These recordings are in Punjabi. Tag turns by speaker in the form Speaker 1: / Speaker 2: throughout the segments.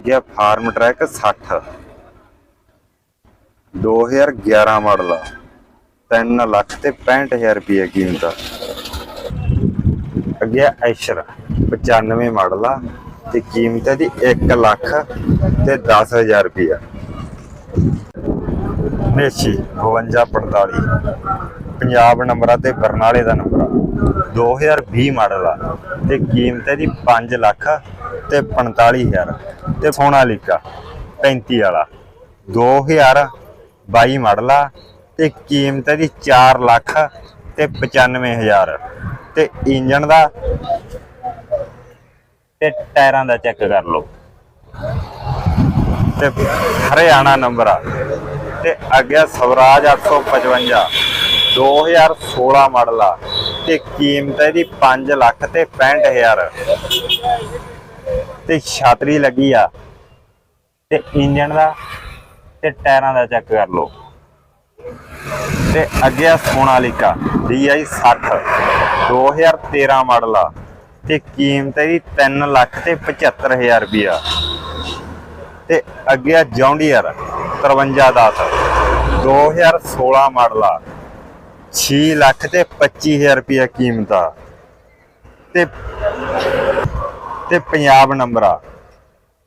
Speaker 1: ਗਿਆ ਫਾਰਮ ਟਰੈਕ 60 2011 ਮਾਡਲ 3 ਲੱਖ ਤੇ 65000 ਰੁਪਏ ਕੀਮਤ ਆ। ਅੱਗੇ ਆ ਐਸ਼ਰ 95 ਮਾਡਲ ਆ ਤੇ ਕੀਮਤ ਇਹਦੀ 1 ਲੱਖ ਤੇ 10000 ਰੁਪਏ ਮੇਸ਼ੀ 5245 ਪੰਜਾਬ ਨੰਬਰਾਂ ਤੇ ਬਰਨਾਲੇ ਦਾ ਨੰਬਰ ਆ। 2020 ਮਾਡਲ ਆ ਤੇ ਕੀਮਤ ਹੈ ਇਹਦੀ 5 ਲੱਖ ਤੇ 45000 ਤੇ ਸੋਨਾਲੀਕਾ 35 ਵਾਲਾ 2022 ਮਾਡਲ ਆ ਤੇ ਕੀਮਤ ਇਹਦੀ 4 ਲੱਖ ਤੇ 95000 ਤੇ ਇੰਜਨ ਦਾ ਤੇ ਟਾਇਰਾਂ ਦਾ ਚੈੱਕ ਕਰ ਲਓ। ਤੇ ਹਰਿਆਣਾ ਨੰਬਰ ਆ। ਤੇ ਅੱਗੇ ਸਵਰਾਜ 855 2016 ਮਾਡਲ ਆ ਤੇ ਕੀਮਤ ਇਹਦੀ 5 ਲੱਖ ਤੇ 65000 ਤੇ ਛਾਤਰੀ ਲੱਗੀ ਆ ਤੇ ਇੰਜਨ ਦਾ ਤੇ ਟਾਇਰਾਂ ਦਾ ਚੈੱਕ ਕਰ ਲਓ। ਤੇ ਅੱਗੇ ਆ ਸੋਨਾਲੀਕਾ DI 60 2013 ਮਾਡਲ ਆ ਤੇ ਕੀਮਤ ਇਹਦੀ 3 ਲੱਖ ਤੇ 75000 ਰੁਪਿਆ ਤੇ ਅੱਗੇ ਆ ਜੌਂਡੀਅਰ 5310 2016 ਮਾਡਲ ਆ 6 ਲੱਖ ਤੇ 25000 ਰੁਪਿਆ ਕੀਮਤ ਆ। ਤੇ ਤੇ ਪੰਜਾਬ ਨੰਬਰ ਆ।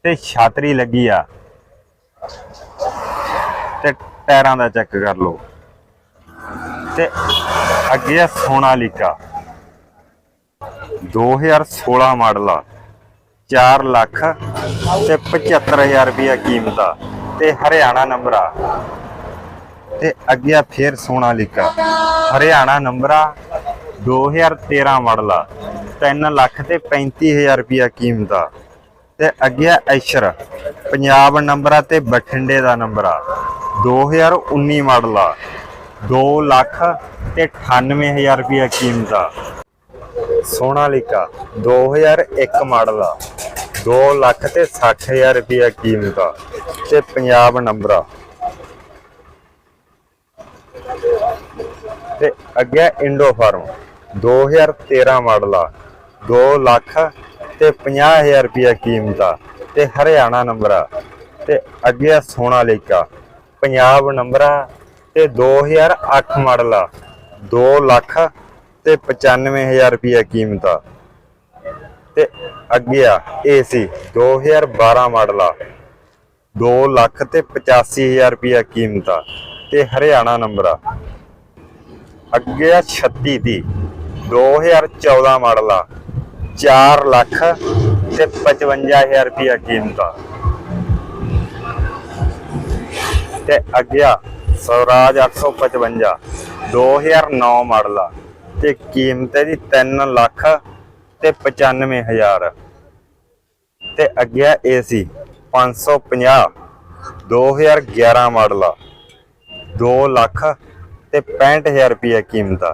Speaker 1: ਤੇ ਛਾਤਰੀ ਲੱਗੀ ਆ। ਤੇ ਟਾਇਰਾਂ ਦਾ ਚੈੱਕ ਕਰ ਲਓ। ਤੇ ਅੱਗੇ ਆ ਸੋਨਾਲੀਕਾ 2016 ਮਾਡਲ ਆ। 4 ਲੱਖ ਤੇ 75000 ਰੁਪਇਆ ਕੀਮਤ ਆ। ਤੇ ਹਰਿਆਣਾ ਨੰਬਰ ਆ। ਤੇ ਅੱਗੇ ਆ ਫੇਰ ਸੋਨਾਲੀਕਾ ਹਰਿਆਣਾ ਨੰਬਰ ਆ। 2013 ਮਾਡਲ ਆ। 3 ਲੱਖ ਤੇ 35000 ਰੁਪਇਆ ਕੀਮਤ ਆ। ਤੇ ਅੱਗੇ ਆ ਐਸ਼ਰ, ਪੰਜਾਬ ਨੰਬਰ ਆ ਤੇ ਬਠਿੰਡੇ ਦਾ ਨੰਬਰ ਆ। 2019 ਮਾਡਲ ਆ। 2 ਲੱਖ ਤੇ 98000 ਰੁਪਇਆ ਕੀਮਤ ਆ। ਸੋਨਾਲੀਕਾ 2001 ਮਾਡਲ ਆ। 2 ਲੱਖ ਤੇ 60000 ਰੁਪਇਆ ਕੀਮਤ ਆ। ਤੇ ਪੰਜਾਬ ਨੰਬਰ ਆ। ਤੇ ਅੱਗੇ ਇੰਡੋ ਫਾਰਮ 2013 ਮਾਡਲ ਆ। 2 ਲੱਖ ਤੇ 50000 ਰੁਪਇਆ ਕੀਮਤ ਆ ਤੇ ਹਰਿਆਣਾ ਨੰਬਰ ਆ ਤੇ ਅੱਗੇ ਆ ਸੋਨਾਲੀਕਾ ਪੰਜਾਬ ਨੰਬਰ ਆ ਤੇ 2008 ਮਾਡਲ ਆ। 2 ਲੱਖ ਤੇ 95000 ਰੁਪਇਆ ਕੀਮਤ ਆ। ਤੇ ਅੱਗੇ ਆ ਏਸੀ 2012 ਮਾਡਲ ਆ। 2 ਲੱਖ ਤੇ 85000 ਰੁਪਇਆ ਕੀਮਤ ਆ ਤੇ ਹਰਿਆਣਾ ਨੰਬਰ ਆ। ਅੱਗੇ ਆ 36 ਦੀ 2014 ਮਾਡਲ ਆ। 4 ਲੱਖ ਤੇ 55000 ਰੁਪਇਆ ਕੀਮਤ ਆ। ਤੇ ਅੱਗੇ ਆ, ਸਵਰਾਜ 855 2009 ਮਾਡਲ ਆ। ਤੇ ਕੀਮਤ ਇਹਦੀ 3 ਲੱਖ ਤੇ 95000 ਤੇ ਅੱਗੇ ਆ ਏਸੀ 550 2011 ਮਾਡਲ ਆ। 2 ਲੱਖ ਤੇ 65000 ਰੁਪਏ ਕੀਮਤ ਆ।